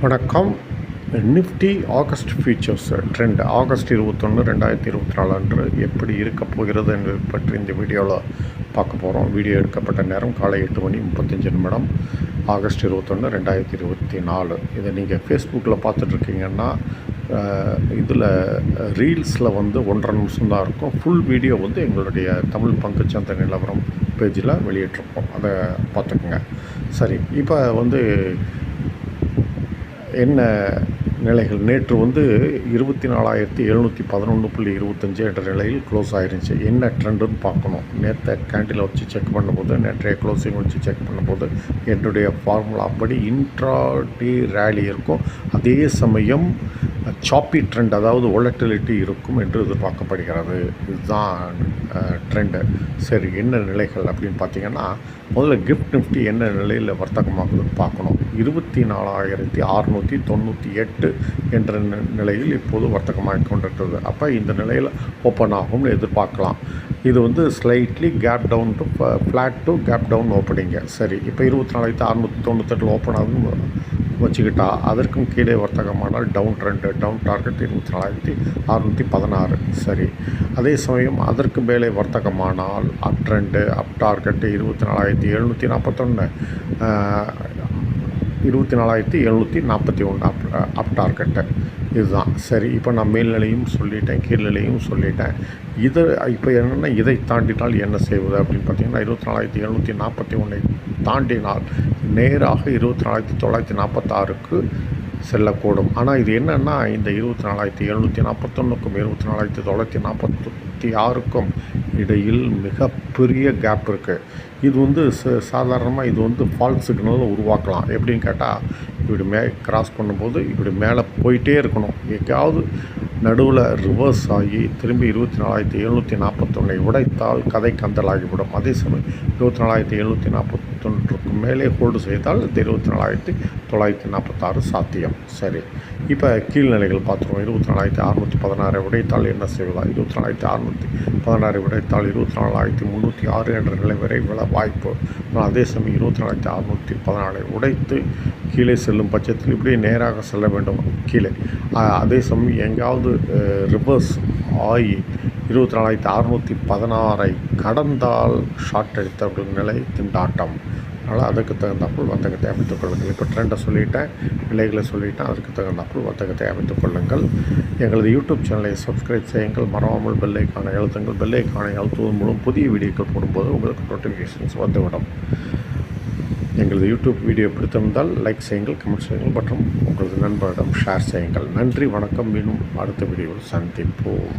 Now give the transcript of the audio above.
வணக்கம். Nifty August futures trend August இருபத்தொன்று ரெண்டாயிரத்தி இருபத்தி நாலு அன்று எப்படி இருக்க போகிறது என்பது பற்றி இந்த வீடியோவில் பார்க்க போகிறோம் வீடியோ எடுக்கப்பட்ட நேரம் காலை எட்டு மணி முப்பத்தஞ்சு நிமிடம். ஆகஸ்ட் இருபத்தொன்று ரெண்டாயிரத்தி இருபத்தி நாலு இதை நீங்கள் ஃபேஸ்புக்கில் பார்த்துட்ருக்கீங்கன்னா இதில் ரீல்ஸில் வந்து ஒன்றரை நிமிஷம் தான் இருக்கும். ஃபுல் வீடியோ வந்து எங்களுடைய தமிழ் பங்குச்சந்தை நிலவரம் பேஜில் வெளியிட்டிருப்போம். அதை பார்த்துக்குங்க. சரி இப்போ வந்து என்ன நிலைகள்? நேற்று வந்து இருபத்தி நாலாயிரத்தி எழுநூற்றி பதினொன்று புள்ளி இருபத்தஞ்சு என்ற நிலையில் க்ளோஸ் ஆயிருந்துச்சு. என்ன ட்ரெண்டுன்னு பார்க்கணும். நேற்றை கேண்டில் வச்சு செக் பண்ணும்போது நேற்றைய க்ளோசிங் வச்சு செக் பண்ணும்போது என்னுடைய ஃபார்முலா அப்படி இன்ட்ராடி ரேலி இருக்கும். அதே சமயம் சாப்பி ட்ரெண்ட் அதாவது ஒலட்டிலிட்டி இருக்கும் என்று எதிர்பார்க்கப்படுகிறது. இதுதான் ட்ரெண்டு சரி என்ன நிலைகள் அப்படின்னு பார்த்தீங்கன்னா முதல்ல கிஃப்ட் நிஃப்டி என்ன நிலையில் வர்த்தகமாகுதுன்னு பார்க்கணும். இருபத்தி நாலாயிரத்தி அறநூற்றி தொண்ணூற்றி எட்டு என்ற நிலையில் இப்போது வர்த்தகமாக கொண்டிருக்கிறது. அப்போ இந்த நிலையில் ஓப்பன் ஆகும்னு எதிர்பார்க்கலாம். இது வந்து slightly gap down to flat to gap down ஓப்பனிங்க சரி இப்போ இருபத்தி நாலாயிரத்தி அறநூற்றி தொண்ணூத்தெட்டில் ஓப்பன் ஆகுதுன்னு வச்சுக்கிட்டா அதற்கும் கீழே வர்த்தகமானால் டவுன் ட்ரெண்டு டவுன் டார்கெட் இருபத்தி நாலாயிரத்தி அறநூற்றி பதினாறு. சரி. அதே சமயம் அதற்கு மேலே வர்த்தகமானால் அப் ட்ரெண்டு அப் டார்கெட்டு இருபத்தி நாலாயிரத்தி எழுநூற்றி நாற்பத்தொன்று இருபத்தி நாலாயிரத்தி எழுநூற்றி நாற்பத்தி ஒன்று அப் அப் டார்கெட்டு இதுதான். சரி இப்போ நான் மேல்நிலையும் சொல்லிட்டேன் கீழ்நிலையும் சொல்லிட்டேன். இதை இப்போ என்னென்னா இதை தாண்டினால் என்ன செய்வது அப்படின்னு பார்த்தீங்கன்னா இருபத்தி நாலாயிரத்தி எழுநூற்றி நாற்பத்தி ஒன்றை தாண்டினால் நேராக இருபத்தி நாலாயிரத்தி தொள்ளாயிரத்தி நாற்பத்தாறுக்கு செல்லக்கூடும். ஆனால் இது என்னென்னா இந்த இருபத்தி நாலாயிரத்தி எழுநூற்றி நாற்பத்தொன்றுக்கும் இருபத்தி நாலாயிரத்தி தொள்ளாயிரத்தி நாற்பத்தி ஆறுக்கும் இடையில் மிகப்பெரிய கேப் இருக்குது இது வந்து ச சாதாரணமாக இது வந்து ஃபால்ஸ் சிக்னல் உருவாக்கலாம். எப்படின்னு கேட்டால் இப்படி மே கிராஸ் பண்ணும்போது இப்படி மேலே போயிட்டே இருக்கணும். எங்கேயாவது நடுவில் ரிவர்ஸ் ஆகி திரும்பி இருபத்தி நாலாயிரத்தி எழுநூற்றி நாற்பத்தொன்னை உடைத்தால் கதை கந்தலாகிவிடும். அதே சமயம் இருபத்தி நாலாயிரத்தி எழுநூற்றி நாற்பத்தொன்றுக்கு மேலே ஹோல்டு செய்தால் இந்த இருபத்தி நாலாயிரத்தி தொள்ளாயிரத்தி நாற்பத்தாறு சாத்தியம். சரி. இப்போ கீழ்நிலைகள் பார்த்துருவோம். இருபத்தி நாலாயிரத்தி அறநூற்றி பதினாறை உடைத்தால் என்ன செய்வதா? இருபத்தி நாலாயிரத்தி அறநூற்றி பதினாறு உடைத்தால் இருபத்தி நாலாயிரத்தி முந்நூற்றி ஆறு என்ற நிலை வரை விழ வாய்ப்பு. ஆனால் அதே சமயம் இருபத்தி நாலாயிரத்தி அறநூற்றி பதினாலை உடைத்து கீழே செல்லும் பட்சத்தில் இப்படியே நேராக செல்ல வேண்டும். கீழே. அதே சமயம் எங்காவது ரிவர்ஸ் ஆகி இருபத்தி நாலாயிரத்தி அறநூற்றி பதினாறை கடந்தால் ஷார்ட் அடித்தவர்கள் நிலை திண்டாட்டம். அதனால் அதுக்கு தகுந்தாப்புள் வர்த்தகத்தை அமைத்துக் கொள்ளுங்கள். இப்போ ட்ரெண்டை சொல்லிட்டேன் விலைகளை சொல்லிட்டேன் அதுக்கு தகுந்தாப்புள் வர்த்தகத்தை அமைத்துக் கொள்ளுங்கள். எங்களது யூடியூப் சேனலை சப்ஸ்கிரைப் செய்யுங்கள். மறவாமல் பெல்லைக்கான எழுத்துங்கள் பெல்லைக்கான எழுத்துவதன் மூலம் புதிய வீடியோக்கள் போடும்போது உங்களுக்கு நோட்டிஃபிகேஷன்ஸ் வந்துவிடும். எங்களது யூடியூப் வீடியோ பிடித்திருந்தால் லைக் செய்யுங்கள் கமெண்ட் செய்யுங்கள் மற்றும் உங்களது நண்பரிடம் ஷேர் செய்யுங்கள். நன்றி வணக்கம். மீண்டும் அடுத்த வீடியோவில் சந்திப்போம்.